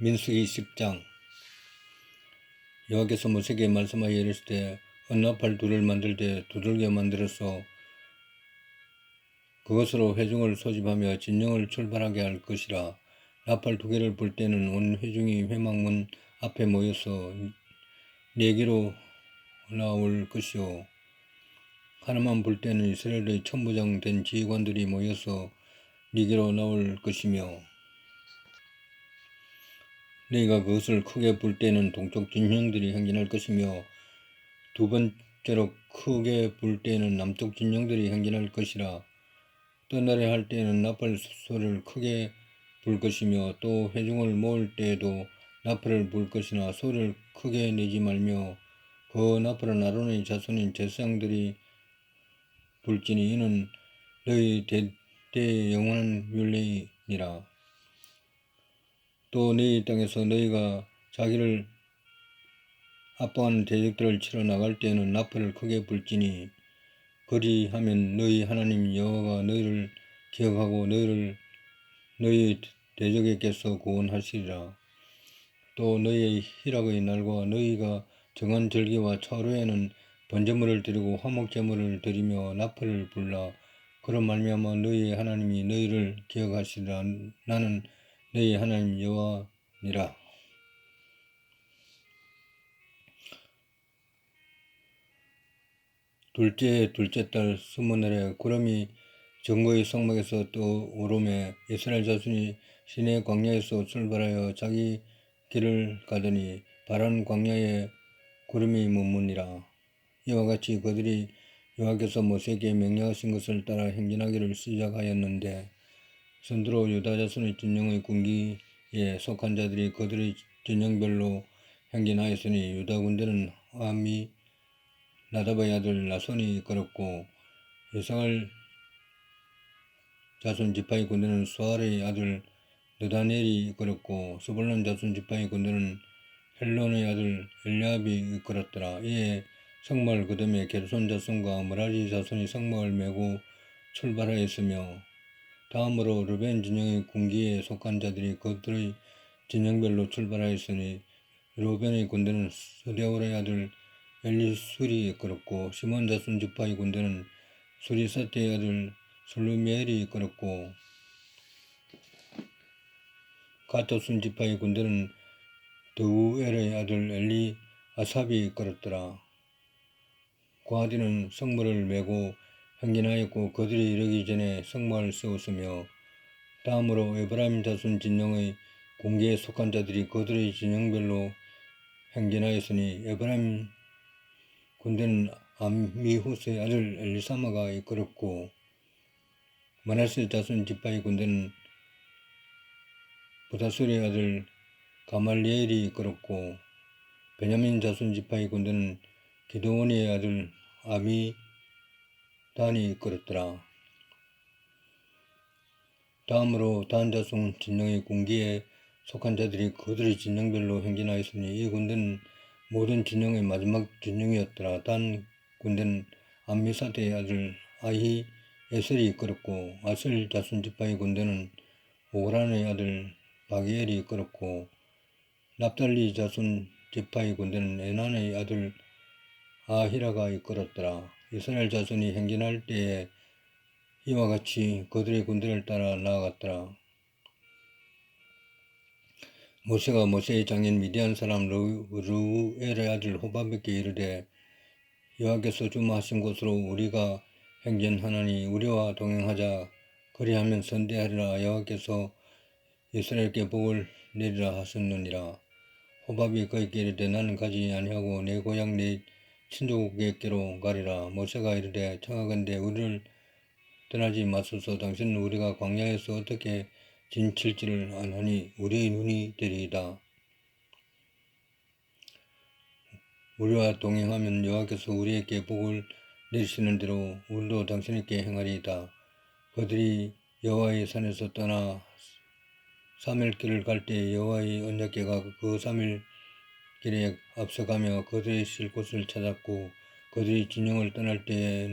민수기 10장. 여호와께서 모세에게 말씀하여 이르시되 언나팔 둘을 만들 때 두들겨 만들어서 그것으로 회중을 소집하며 진영을 출발하게 할 것이라. 나팔 두 개를 불 때는 온 회중이 회막문 앞에 모여서 네개로 나올 것이요. 하나만 불 때는 이스라엘의 천부장 된 지휘관들이 모여서 네개로 나올 것이며 너희가 그것을 크게 불 때는 동쪽 진영들이 행진할 것이며 두 번째로 크게 불 때는 남쪽 진영들이 행진할 것이라. 떠나려 할 때에는 나팔 소리를 크게 불 것이며 또 회중을 모을 때에도 나팔을 불 것이나 소리를 크게 내지 말며 그 나팔은 아론의 자손인 제사장들이 불지니 이는 너희 대대의 영원한 율례이니라 또 너희 땅에서 너희가 자기를 압박하는 대적들을 치러 나갈 때에는 나팔을 크게 불지니 그리하면 너희 하나님 여호와가 너희를 기억하고 너희를 너희 대적에게서 구원하시리라. 또 너희의 희락의 날과 너희가 정한 절기와 차로에는 번제물을 드리고 화목제물을 드리며 나팔을 불라 그런 말미암아 너희의 하나님이 너희를 기억하시리라. 나는 너희 하나님 여호와니라. 둘째 둘째 달 스무날에 구름이 정거의 성막에서 또 오름에 이스라엘 자손이 시내 광야에서 출발하여 자기 길을 가더니 바란 광야에 구름이 머무니라. 이와 같이 그들이 여호와께서 모세에게 명령하신 것을 따라 행진하기를 시작하였는데 선두로 유다 자손의 진영의 군기에 속한 자들이 그들의 진영별로 행진하였으니 유다 군대는 아미 나다바의 아들 나손이 이끌었고 예상을 자손 지파의 군대는 수알의 아들 느다넬이 이끌었고 스불론 자손 지파의 군대는 헬론의 아들 엘리압이 이끌었더라. 이에 성마을 그다음에 게르손 자손과 머라리 자손이 성마을 메고 출발하였으며 다음으로 르벤 진영의 군기에 속한 자들이 그들의 진영별로 출발하였으니 르벤의 군대는 스데올의 아들 엘리술이 이끌었고 시몬 자손 지파의 군대는 수리사테의 아들 솔루미엘이 이끌었고 가토순 지파의 군대는 드우엘의 아들 엘리 아삽이 이끌었더라. 고하디는 성물을 메고 행진하였고 그들이 이르기 전에 성막을 세웠으며 다음으로 에브라임 자손 진영의 공기에 속한 자들이 그들의 진영별로 행진하였으니 에브라임 군대는 암미후스의 아들 엘리사마가 이끌었고 마나스 자손 지파의 군대는 부다술의 아들 가말리엘이 이끌었고 베냐민 자손 지파의 군대는 기도원의 아들 아미 단이 이끌었더라. 다음으로 단 자손 진영의 군기에 속한 자들이 그들의 진영별로 행진하였으니 이 군대는 모든 진영의 마지막 진영이었더라. 단 군대는 암미사대의 아들 아히 에셀이 이끌었고 아셀 자손 지파의 군대는 오란의 아들 바기엘이 이끌었고 납달리 자손 지파의 군대는 에난의 아들 아히라가 이끌었더라. 이스라엘 자손이 행진할 때에 이와 같이 그들의 군대를 따라 나아갔더라. 모세가 모세의 장인 미디안 사람 루엘의 아들 호밥에게 이르되 여호와께서 주마하신 곳으로 우리가 행진하나니 우리와 동행하자. 그리하면 선대하리라. 여호와께서 이스라엘께 복을 내리라 하셨느니라. 호밥이 그에게 이르되 나는 가지 아니하고 내 고향 내 친족에게로 가리라 모세가 이르되 청하건대 우리를 떠나지 마소서 당신은 우리가 광야에서 어떻게 진칠지를 안하니 우리의 눈이 되리이다. 우리와 동행하면 여호와께서 우리에게 복을 내리시는 대로 우리도 당신에게 행하리이다. 그들이 여호와의 산에서 떠나 사멜길을 갈 때 여호와의 언약궤가 그 사멜 길에 앞서가며 그들이 쉴 곳을 찾았고 그들이 진영을 떠날 때에,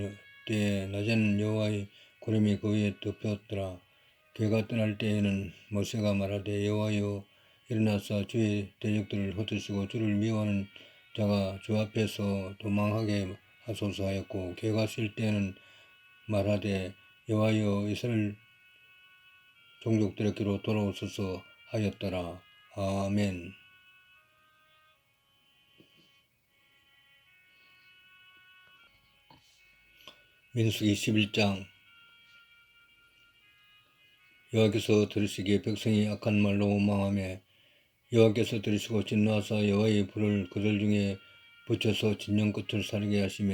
때에 낮에는 여호와의 구름이 그 위에 덮였더라. 개가 떠날 때에는 모세가 말하되 여호와여 일어나서 주의 대적들을 흩으시고 주를 미워하는 자가 주 앞에서 도망하게 하소서 하였고 개가 쉴 때는 말하되 여호와여 이스라엘 종족들에게로 돌아오소서 하였더라. 아멘. 민수기 11장 여호와께서 들으시기에 백성이 악한 말로 원망하며 여호와께서 들으시고 진노하사 여호와의 불을 그들 중에 붙여서 진영 끝을 사르게 하시며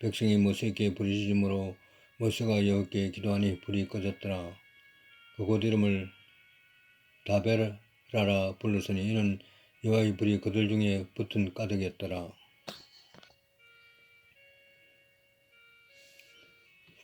백성이 모세에게 부르짖음으로 모세가 여호와께 기도하니 불이 꺼졌더라. 그곳 이름을 다베라라 불렀으니 이는 여호와의 불이 그들 중에 붙은 까닭이었더라.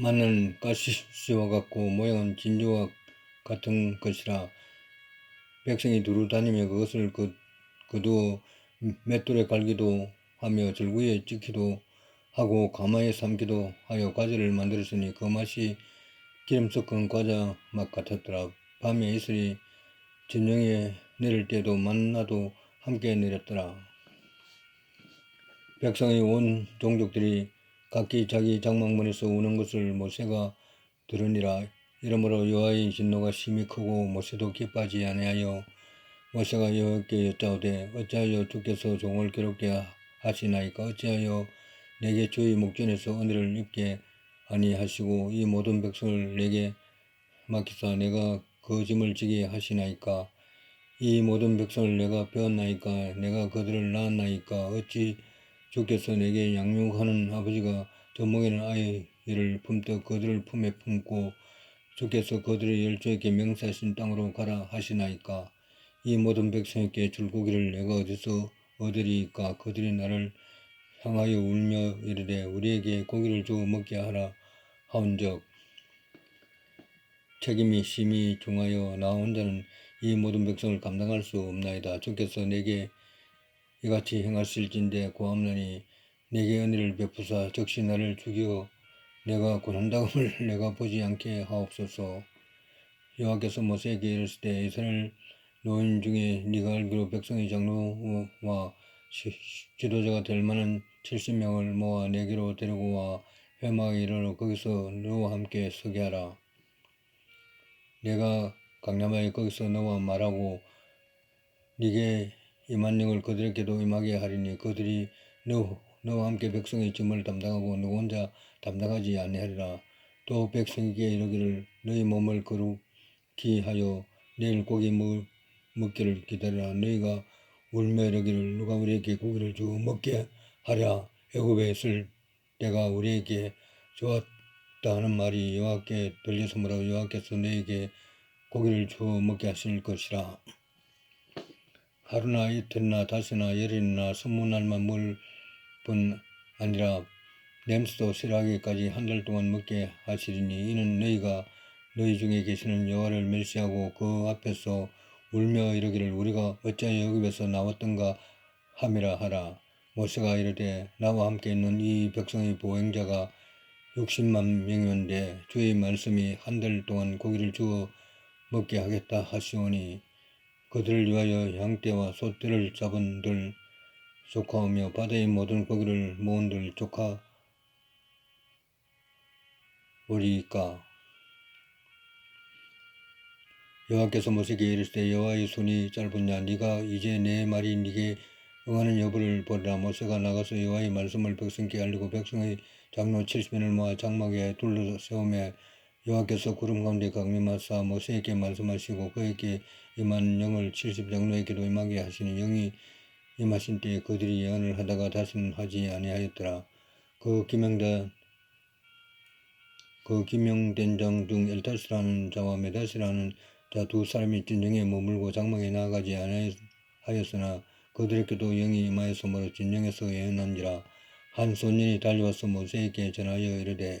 만나는 가시와 같고 모양은 진주와 같은 것이라 백성이 두루 다니며 그것을 그, 그두어 맷돌에 갈기도 하며 절구에 찍기도 하고 가마에 삶기도 하여 과자를 만들었으니 그 맛이 기름 섞은 과자 맛 같았더라. 밤에 이슬이 진영에 내릴 때도 만나도 함께 내렸더라. 백성의 온 종족들이 각기 자기 장막문에서 우는 것을 모세가 들으니라. 이러므로 여호와의 진노가 심히 크고 모세도 기뻐하지 아니하여 모세가 여호와께 여짜오되 어찌하여 주께서 종을 괴롭게 하시나이까? 어찌하여 내게 주의 목전에서 은혜를 입게 아니하시고 이 모든 백성을 내게 맡기사 내가 그 짐을 지게 하시나이까? 이 모든 백성을 내가 배웠나이까? 내가 그들을 낳았나이까? 어찌 주께서 내게 양육하는 아버지가 젖먹이는 아이를 품듯 그들을 품에 품고 주께서 그들의 열조에게 명사하신 땅으로 가라 하시나이까? 이 모든 백성에게 줄고기를 내가 어디서 얻으리이까? 그들이 나를 향하여 울며 이르되 우리에게 고기를 주어 먹게 하라 하온즉 책임이 심히 중하여 나 혼자는 이 모든 백성을 감당할 수 없나이다. 주께서 내게 이같이 행하실진데 고함나니 내게 은혜를 베푸사 적시 나를 죽여 내가 고난다금을 내가 보지 않게 하옵소서. 여호와께서 모세에게 이르시되 이스라엘 노인 중에 네가 알기로 백성의 장로와 지도자가 될 만한 70명을 모아 내게로 데리고 와 회막에 이르러 거기서 너와 함께 서게 하라. 내가 강남하에 거기서 너와 말하고 네게 임한 영을 그들에게도 임하게 하리니 그들이 너 너와 함께 백성의 짐을 담당하고 너 혼자 담당하지 아니하리라. 또 백성에게 이르기를 너희 몸을 거룩히 하여 내일 고기 먹, 먹기를 기다리라. 너희가 울며 이르기를 누가 우리에게 고기를 주어 먹게 하랴. 애굽에 있을 때가 우리에게 좋았다 하는 말이 여호와께 들렸으므로 여호와께서 너에게 고기를 주어 먹게 하실 것이라. 하루나 이틀이나 다시나 열흘이나 스무 날만 물뿐 아니라 냄새도 싫어하기까지 한 달 동안 먹게 하시리니 이는 너희가 너희 중에 계시는 여호와를 멸시하고 그 앞에서 울며 이르기를 우리가 어찌하여 여기에서 나왔던가 함이라 하라. 모세가 이르되 나와 함께 있는 이 백성의 보행자가 60만 명이었는데 주의 말씀이 한 달 동안 고기를 주어 먹게 하겠다 하시오니 그들을 위하여 양떼와 소떼를 잡은들 조카하며 바다의 모든 고기를 모은들 조카 우리까? 여호와께서 모세에게 이르시되 여호와의 손이 짧으냐? 네가 이제 내 말이 네게 응하는 여부를 보리라. 모세가 나가서 여호와의 말씀을 백성께 알리고 백성의 장로 70명을 모아 장막에 둘러 세우며 여호와께서 구름 가운데 강림하사 모세에게 말씀하시고 그에게 임한 영을 70장로에게도 임하게 하시니 영이 임하신 때에 그들이 예언을 하다가 다시는 하지 아니하였더라. 그 기명된 그 기명된 장 중 엘타스라는 자와 메다스라는 자 두 사람이 진영에 머물고 장막에 나아가지 아니하였으나 그들에게도 영이 임하였으므로 진영에서 예언한지라 한 소년이 달려와서 모세에게 전하여 이르되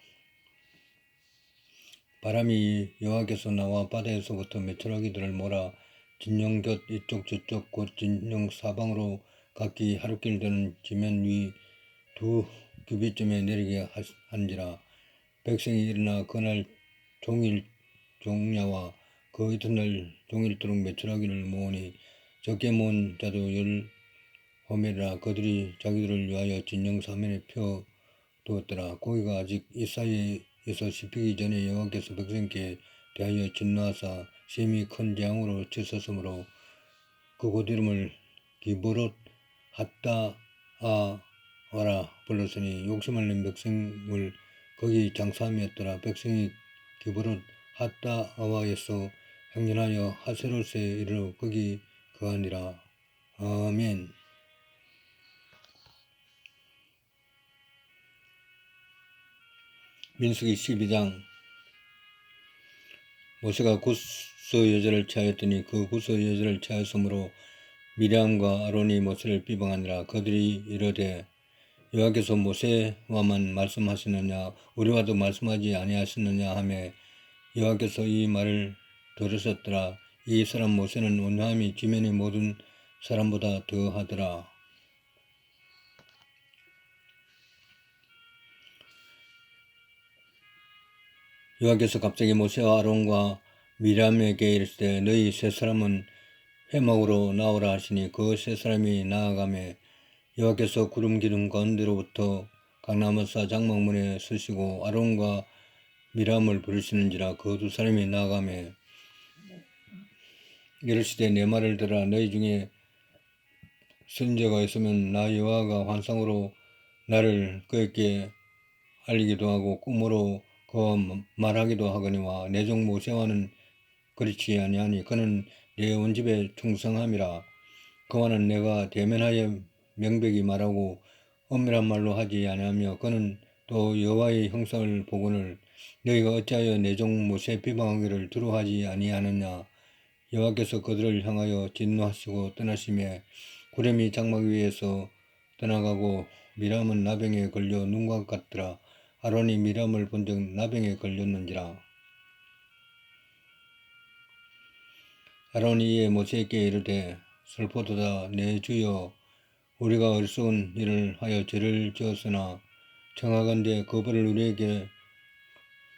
바람이 여호와께서 나와 바다에서부터 메추라기들을 몰아 진영 곁 이쪽 저쪽 곧 진영 사방으로 각기 하루길 되는 지면 위 두 규빗쯤에 내리게 한지라. 백성이 일어나 그날 종일 종야와 그 이튿날 종일토록 메추라기를 모으니 적게 모은 자도 열 호멜이라. 그들이 자기들을 위하여 진영 사면에 펴 두었더라. 고기가 아직 이 사이에 서 씹히기 전에 여호와께서 백성께 대하여 진노하사 심히 큰 재앙으로 치솟으므로 그곳 이름을 기브롯 핫다아와라 불렀으니 욕심을 낸 백성을 거기 장사함이었더라. 백성이 기브롯 핫다아와에서 행진하여 하세롯에 이르러 거기 거하니라. 아멘 민수기 12장. 모세가 구스 여자를 취하였더니 그 구스 여자를 취하였으므로 미리암과 아론이 모세를 비방하니라 그들이 이르되 여호와께서 모세와만 말씀하시느냐 우리와도 말씀하지 아니하시느냐 하매 여호와께서 이 말을 들으셨더라. 이 사람 모세는 온유함이 지면의 모든 사람보다 더하더라 여호와께서 갑자기 모세와 아론과 미람에게 이르시되 너희 세 사람은 회막으로 나오라 하시니 그 세 사람이 나아가매 여호와께서 구름 기둥 가운데로부터 강나무사 장막문에 서시고 아론과 미람을 부르시는지라 그 두 사람이 나아가매 이르시되 내 말을 들으라. 너희 중에 선제가 있으면 나 여호와가 환상으로 나를 그에게 알리기도 하고 꿈으로 그 말하기도 하거니와 내 종 모세와는 그렇지 아니하니 그는 내온 집에 충성함이라. 그와는 내가 대면하여 명백히 말하고 엄밀한 말로 하지 아니하며 그는 또 여호와의 형상을 보고는 너희가 어찌하여 내 종 모세 비방하기를 두려워하지 아니하느냐? 여호와께서 그들을 향하여 진노하시고 떠나심에 구름이 장막 위에서 떠나가고 미람은 나병에 걸려 눈과 같더라 아론이 미람을 본적 나병에 걸렸는지라. 아론이 이에 모세에게 이르되 슬퍼도다 내 주여 우리가 어리석은 일을 하여 죄를 지었으나 청하건대 그 벌을 우리에게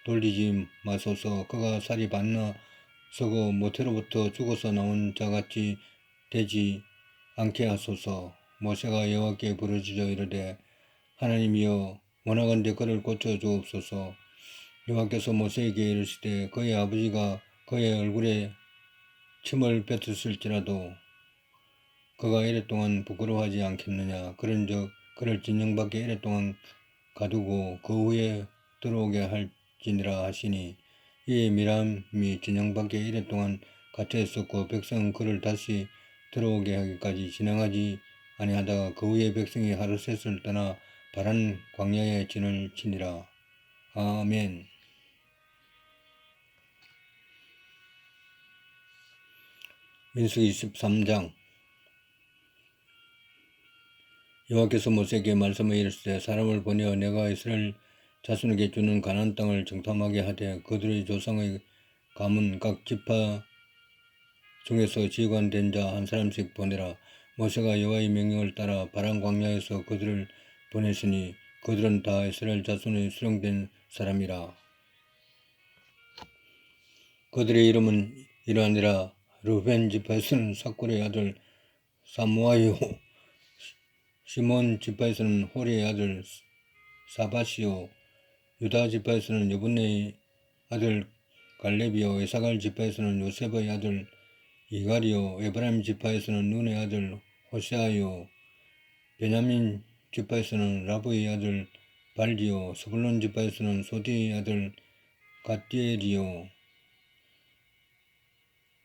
돌리지 마소서 그가 살이 반나 서고 모태로부터 죽어서 나온 자같이 되지 않게 하소서 모세가 여호와께 부르짖어 이르되 하나님이여 원하건대 그를 고쳐 주옵소서. 여호와께서 모세에게 이르시되 그의 아버지가 그의 얼굴에 침을 뱉었을지라도 그가 이랫동안 부끄러워하지 않겠느냐. 그런즉 그를 진영 밖에 이랫동안 가두고 그 후에 들어오게 할지니라 하시니 이에 미람이 진영 밖에 이랫동안 갇혀 있었고 백성은 그를 다시 들어오게 하기까지 진행하지 아니하다가 그 후에 백성이 하루 셋을 떠나 바란 광야의 진을 치니라. 아멘. 민수기 23장 여호와께서 모세에게 말씀을 이르시되 사람을 보내어 내가 이스라엘 자손에게 주는 가나안 땅을 정탐하게 하되 그들의 조상의 가문 각 지파 중에서 지관된 자 한 사람씩 보내라 모세가 여호와의 명령을 따라 바란 광야에서 그들을 보냈으니 그들은 다 이스라엘 자손의 수령된 사람이라. 그들의 이름은 이러하니라 루벤 지파에서는 사꿀의 아들 사무아요 시몬 지파에서는 호리의 아들 사바시오 유다 지파에서는 여분네의 아들 갈렙이요 이사갈 지파에서는 요셉의 아들 이갈이요 에브라임 지파에서는 눈의 아들 호세아요 베냐민 지파에서는 라브의 아들 발디요 스불론 지파에서는 소디의 아들 갓디엘이요.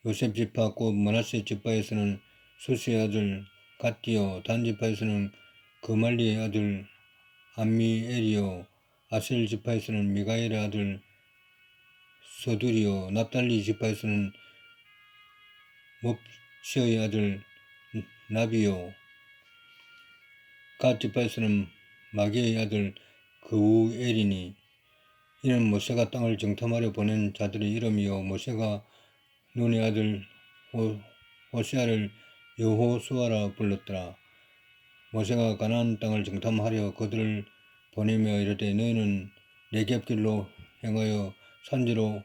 요셉 지파 곧 머나세 지파에서는 수스의 아들 갓디요 단 지파에서는 그말리의 아들 암미엘이요. 아셀 지파에서는 미가엘의 아들 서두리요. 납달리 지파에서는 몹시의 아들 나비요 갓 지파에서는 마기의 아들 그우엘이니 이는 모세가 땅을 정탐하려 보낸 자들의 이름이요. 모세가 눈의 아들 호, 호시아를 여호수아라 불렀더라. 모세가 가나안 땅을 정탐하려 그들을 보내며 이르되 너희는 내겹길로 행하여 산지로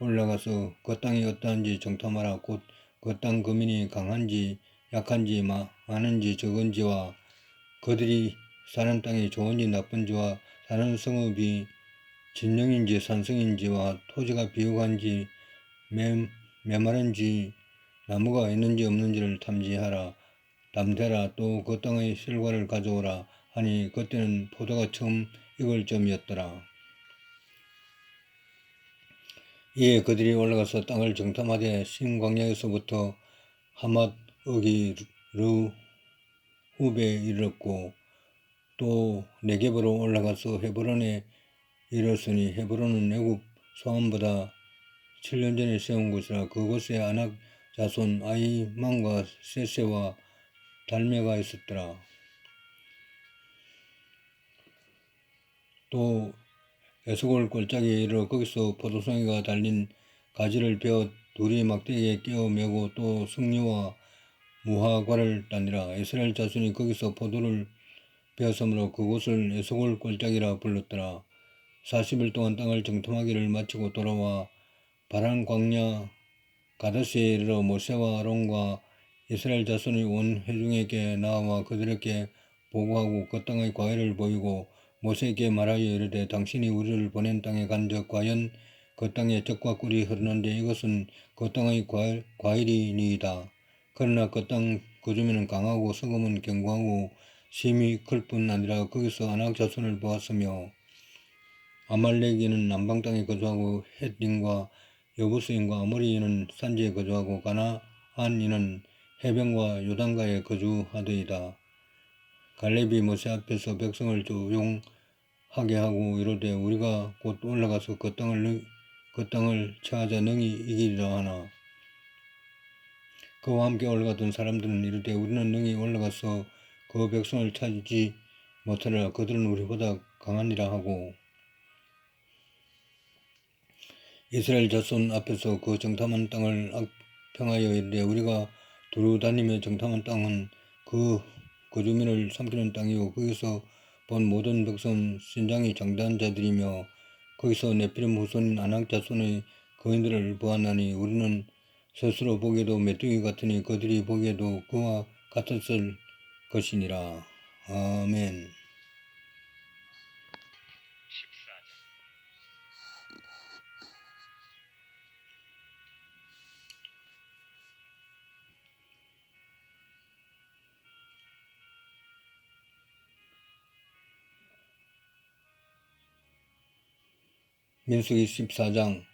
올라가서 그 땅이 어떠한지 정탐하라. 곧 그 땅 거민이 강한지 약한지 마- 많은지 적은지와 그들이 사는 땅이 좋은지 나쁜지와 사는 성읍이 진영인지 산성인지와 토지가 비옥한지 매, 메마른지 나무가 있는지 없는지를 탐지하라. 담대라. 또 그 땅의 실과를 가져오라. 하니 그때는 포도가 처음 익을 점이었더라. 이에 그들이 올라가서 땅을 정탐하되 신광야에서부터 하맛 어기 르 후베에 이르렀고 또 네겝으로 올라가서 헤브론에 이르렀으니 헤브론은 애굽 소함보다 7년 전에 세운 곳이라 그곳에 아낙 자손 아이만과 세세와 달메가 있었더라. 또 에스골 골짜기에 이르러 거기서 포도송이가 달린 가지를 베어 둘이 막대기에 끼어 메고 또 승려와 무화과를 따니라 이스라엘 자손이 거기서 포도를 베었으므로 그곳을 에스골 골짜기라 불렀더라 40일 동안 땅을 정탐하기를 마치고 돌아와 바란 광야 가데스에 이르러 모세와 아론과 이스라엘 자손이 온 회중에게 나와 그들에게 보고하고 그 땅의 과일을 보이고 모세에게 말하여 이르되 당신이 우리를 보낸 땅에 간 적 과연 그 땅에 적과 꿀이 흐르는데 이것은 그 땅의 과일, 과일이니이다. 그러나 그땅그 주민은 강하고 성음은 견고하고 심이 클 뿐 아니라 거기서 아낙 자손을 보았으며 아말렉인은 남방 땅에 거주하고 헷인과 여부스인과 아모리인은 산지에 거주하고 가나안인은 해변과 요단가에 거주하더이다. 갈렙이 모세 앞에서 백성을 조용하게 하고 이르되 우리가 곧 올라가서 그 땅을 능- 그 땅을 취하자 능히 이기리라 하나 그와 함께 올라가던 사람들은 이르되 우리는 능히 올라가서 그 백성을 찾지 못하리라. 그들은 우리보다 강하니라 하고 이스라엘 자손 앞에서 그 정탐한 땅을 악평하여 이르되 우리가 두루 다니며 정탐한 땅은 그, 그 주민을 삼키는 땅이요. 거기서 본 모든 백성 신장이 장대한 자들이며 거기서 네피림 후손인 아낙 자손의 거인들을 보았나니 우리는 스스로 보기에도 메뚜기 같으니 그들이 보기에도 그와 같았을 것이니라. 아멘. 14절 민수기 14장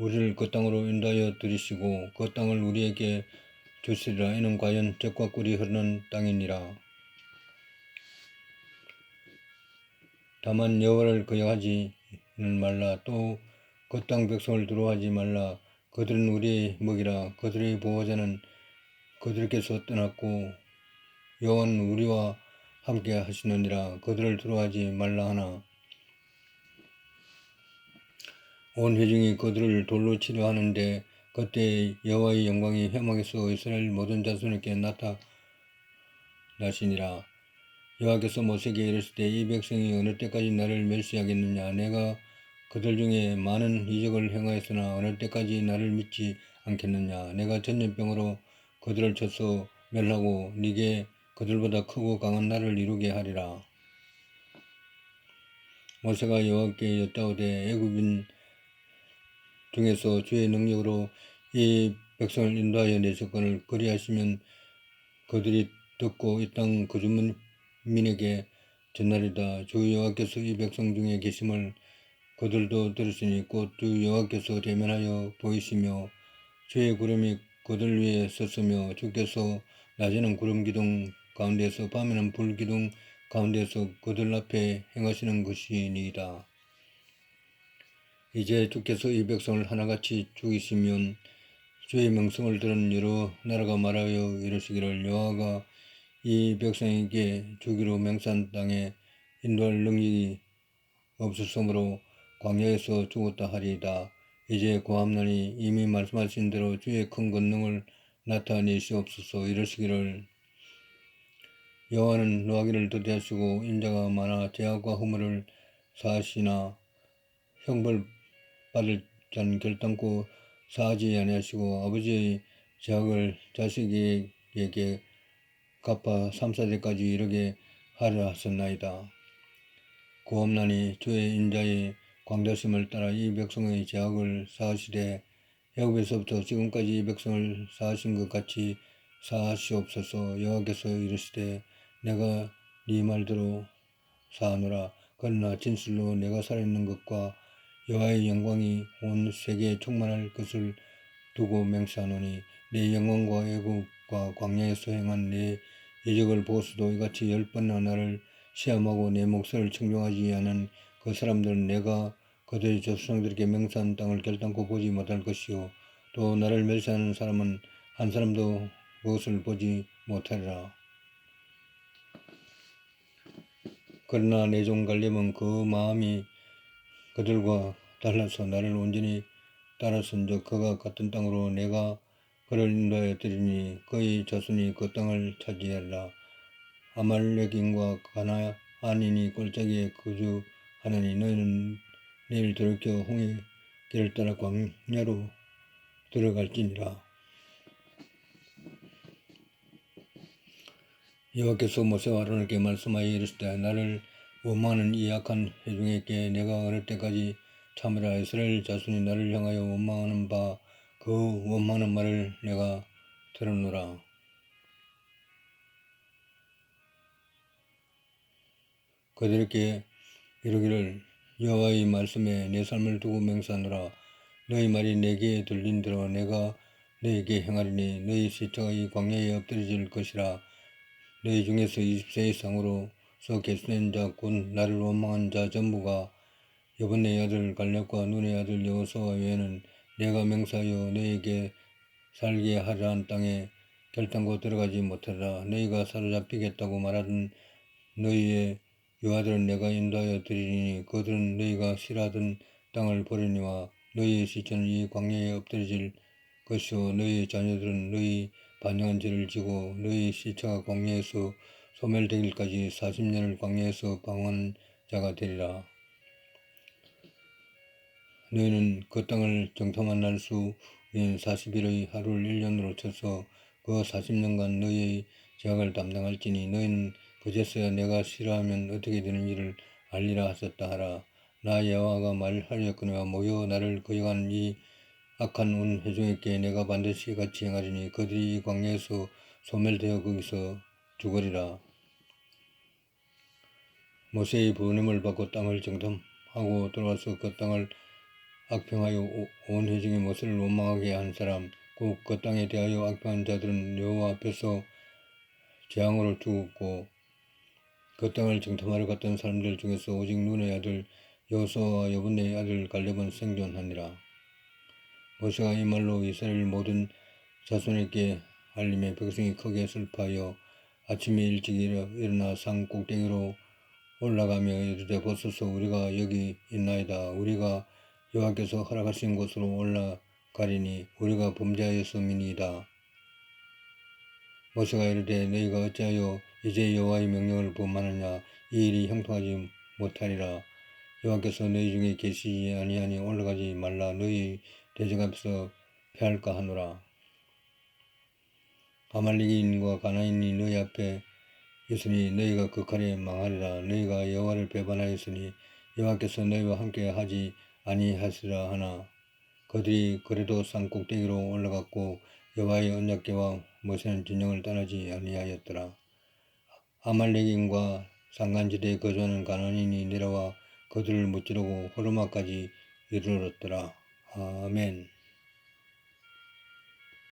우리를 그 땅으로 인도하여 들이시고 그 땅을 우리에게 주시리라. 이는 과연 젖과 꿀이 흐르는 땅이니라. 다만 여호와를 거역하지는 말라. 또 그 땅 백성을 두려워하지 말라. 그들은 우리의 먹이라. 그들의 보호자는 그들께서 떠났고 여호와는 우리와 함께 하시느니라. 그들을 두려워하지 말라 하나 온 회중이 그들을 돌로 치려 하는데 그때 여호와의 영광이 회막에서 이스라엘 모든 자손에게 나타나시니라. 여호와께서 모세에게 이르시되 이 백성이 어느 때까지 나를 멸시하겠느냐? 내가 그들 중에 많은 이적을 행하였으나 어느 때까지 나를 믿지 않겠느냐? 내가 전염병으로 그들을 쳐서 멸하고 네게 그들보다 크고 강한 나를 이루게 하리라. 모세가 여호와께 여짜오되 애굽인 중에서 주의 능력으로 이 백성을 인도하여 내셨건을 그리하시면 그들이 듣고 이 땅 거주민에게 전하리다. 주 여호와께서 이 백성 중에 계심을 그들도 들으시니 곧 주 여호와께서 대면하여 보이시며 주의 구름이 그들 위에 섰으며 주께서 낮에는 구름 기둥 가운데서 밤에는 불 기둥 가운데서 그들 앞에 행하시는 것이니이다. 이제 주께서 이 백성을 하나같이 죽이시면 주의 명성을 들은 여러 나라가 말하여 이르시기를 여호와가 이 백성에게 주기로 맹산 땅에 인도할 능력이 없었으므로 광야에서 죽었다 하리이다. 이제 고함나니 이미 말씀하신 대로 주의 큰 권능을 나타내시옵소서 이르시기를 여호와는 노하기를 더디하시고 인자가 많아 죄악과 허물을 사하시나 형벌 받을 자는 결단코 사하지 아니하시고 아버지의 죄악을 자식에게 갚아 삼사대까지 이르게 하려 하셨나이다. 고함나니 주의 인자의 광자심을 따라 이 백성의 죄악을 사하시되 야곱에서부터 지금까지 이 백성을 사하신 것 같이 사하시옵소서 여호와께서 이르시되 내가 네 말대로 사하노라 그러나 진실로 내가 살아있는 것과 여호와의 영광이 온 세계에 충만할 것을 두고 맹세하노니 내 영광과 애국과 광야에서 행한 내 이적을 보고서도 이같이 열 번이나 나를 시험하고 내 목소리를 청종하지 않은 그 사람들은 내가 그들의 조상들에게 맹세한 땅을 결단코 보지 못할 것이요 또 나를 멸시하는 사람은 한 사람도 그것을 보지 못하리라. 그러나 내 종 갈렙은 그 마음이 그들과 달라서 나를 온전히 따라선즉 그가 같은 땅으로 내가 그를 인도하여 드리니 그의 자손이 그 땅을 차지하리라. 아말렉인과 가나안인이 꼴짝이에 거주하느니 너희는 내일 돌이켜 홍해 길을 따라 광야로 들어갈지니라. 여호와께서 모세와 아론에게 말씀하여 이르시되 나를 원망하는 이 악한 회중에게 내가 어느 때까지 참으라 이스라엘 자손이 나를 향하여 원망하는 바 그 원망하는 말을 내가 들었노라. 그들에게 이르기를 여호와의 말씀에 내 삶을 두고 맹세하노라. 너희 말이 내게 들린 대로 내가 너에게 행하리니 너희 시체가 이 광야에 엎드려질 것이라. 너희 중에서 20세 이상으로 서 계수된 자곧 나를 원망한 자 전부가 여분의 아들 갈렙과 눈의 아들 여호수아 외에는 내가 맹세하여 너에게 살게 하려 한 땅에 결단코 들어가지 못하라. 너희가 사로잡히겠다고 말하던 너희의 유아들은 내가 인도하여 드리니 그들은 너희가 싫어하던 땅을 버리니와 너희의 시체는 이 광야에 엎드려질 것이요 너희의 자녀들은 너희 반영한 죄를 지고 너희 시체가 광야에서 소멸되길까지 40년을 광야에서 방황한 자가 되리라. 너희는 그 땅을 정탐한 날 수인 40일의 하루를 1년으로 쳐서 그 40년간 너희의 죄악을 담당할지니 너희는 그제서야 내가 싫어하면 어떻게 되는지를 알리라 하셨다 하라. 나 여호와가 말하였거니와 모여 나를 거역하는 이 악한 온 회중에게 내가 반드시 같이 행하리니 그들이 이 광야에서 소멸되어 거기서 죽으리라. 모세의 부름을 받고 땅을 정탐하고 돌아와서 그 땅을 악평하여 오- 온 회중의 모습을 원망하게 한 사람 곧 그 땅에 대하여 악평한 자들은 여호와 앞에서 재앙으로 죽었고 그 땅을 정탐하러 갔던 사람들 중에서 오직 눈의 아들 여호수아와 여분의 아들 갈렙은 생존하니라. 모세가 이 말로 이스라엘 모든 자손에게 알림에 백성이 크게 슬퍼하여 아침에 일찍 일어- 일어나 산 꼭대기로 올라가며 이르되 보소서 우리가 여기 있나이다. 우리가 여호와께서 허락하신 곳으로 올라가리니 우리가 범죄하였음이니이다. 모세가 이르되 너희가 어찌하여 이제 여호와의 명령을 범하느냐 이 일이 형통하지 못하리라. 여호와께서 너희 중에 계시지 아니하니 올라가지 말라 너희 대적 앞에서 패할까 하노라. 아말렉인과 가나인이 너희 앞에 있으니 너희가 그 칼에 망하리라. 너희가 여호와를 배반하였으니 여호와께서 너희와 함께 하지 아니하시라 하나 그들이 그래도 산 꼭대기로 올라갔고 여호와의 언약궤와 모세는 진영을 떠나지 아니하였더라. 아말렉인과 산간지대에 거주하는 가나안인이 내려와 그들을 무찌르고 호르마까지 이르렀더라. 아멘.